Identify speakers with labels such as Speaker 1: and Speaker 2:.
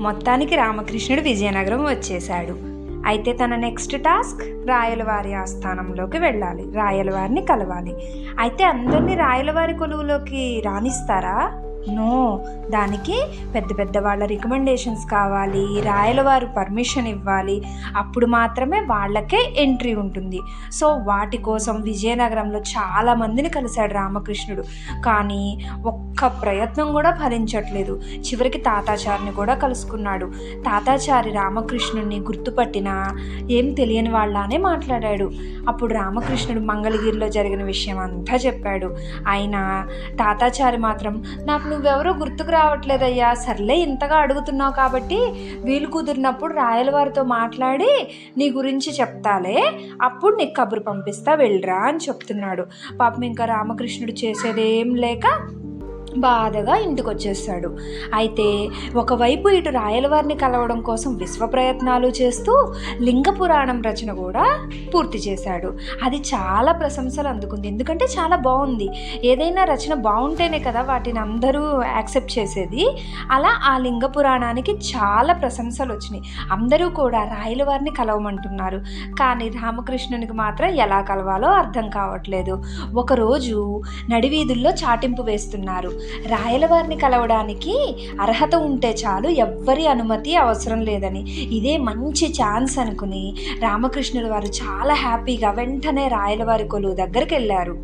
Speaker 1: మొత్తానికి రామకృష్ణుడు విజయనగరం వచ్చేశాడు. అయితే తన నెక్స్ట్ టాస్క్ రాయలవారి ఆస్థానంలోకి వెళ్ళాలి. రాయలవారిని కలవాలి. అయితే అందరినీ రాయలవారి కొలువులోకి రాణిస్తారా నో దానికి పెద్ద పెద్ద వాళ్ళ రికమెండేషన్స్ కావాలి రాయలవారు పర్మిషన్ ఇవ్వాలి. అప్పుడు మాత్రమే వాళ్ళకే ఎంట్రీ ఉంటుంది. సో వాటి కోసం విజయనగరంలో చాలా మందిని కలిశాడు రామకృష్ణుడు. కానీ ఒక్క ప్రయత్నం కూడా ఫలించట్లేదు. చివరికి తాతాచారిని కూడా కలుసుకున్నాడు. తాతాచారి రామకృష్ణుడిని గుర్తుపట్టినా ఏం తెలియని వాళ్ళనే మాట్లాడాడు. అప్పుడు రామకృష్ణుడు మంగళగిరిలో జరిగిన విషయం అంతా చెప్పాడు. అయినా తాతాచారి మాత్రం నాకు నువ్వెవరో గుర్తుకు రావట్లేదయ్యా. సర్లే ఇంతగా అడుగుతున్నావు కాబట్టి వీలు కుదిరినప్పుడు రాయలవారితో మాట్లాడి నీ గురించి చెప్తాలే. అప్పుడు నీకు కబురు పంపిస్తా వెళ్ళరా అని చెప్తున్నాడు. పాపం ఇంకా రామకృష్ణుడు చేసేదేం లేక బాధగా ఇంటికి వచ్చేస్తాడు అయితే ఒకవైపు ఇటు రాయలవారిని కలవడం కోసం విశ్వ ప్రయత్నాలు చేస్తూ లింగ పురాణం రచన కూడా పూర్తి చేశాడు. అది చాలా ప్రశంసలు అందుకుంది. ఎందుకంటే చాలా బాగుంది. ఏదైనా రచన బాగుంటేనే కదా వాటిని అందరూ యాక్సెప్ట్ చేసేది. అలా ఆ లింగ పురాణానికి చాలా ప్రశంసలు వచ్చినాయి. అందరూ కూడా రాయలవారిని కలవమంటున్నారు. కానీ రామకృష్ణునికి మాత్రం ఎలా కలవాలో అర్థం కావట్లేదు. ఒకరోజు నడివీధుల్లో చాటింపు వేస్తున్నారు. రాయలవారిని కలవడానికి అర్హత ఉంటే చాలు ఎవ్వరి అనుమతి అవసరం లేదని. ఇదే మంచి ఛాన్స్ అనుకుని రామకృష్ణుల వారు చాలా హ్యాపీగా వెంటనే రాయలవారి కొలువు దగ్గరికి వెళ్ళారు.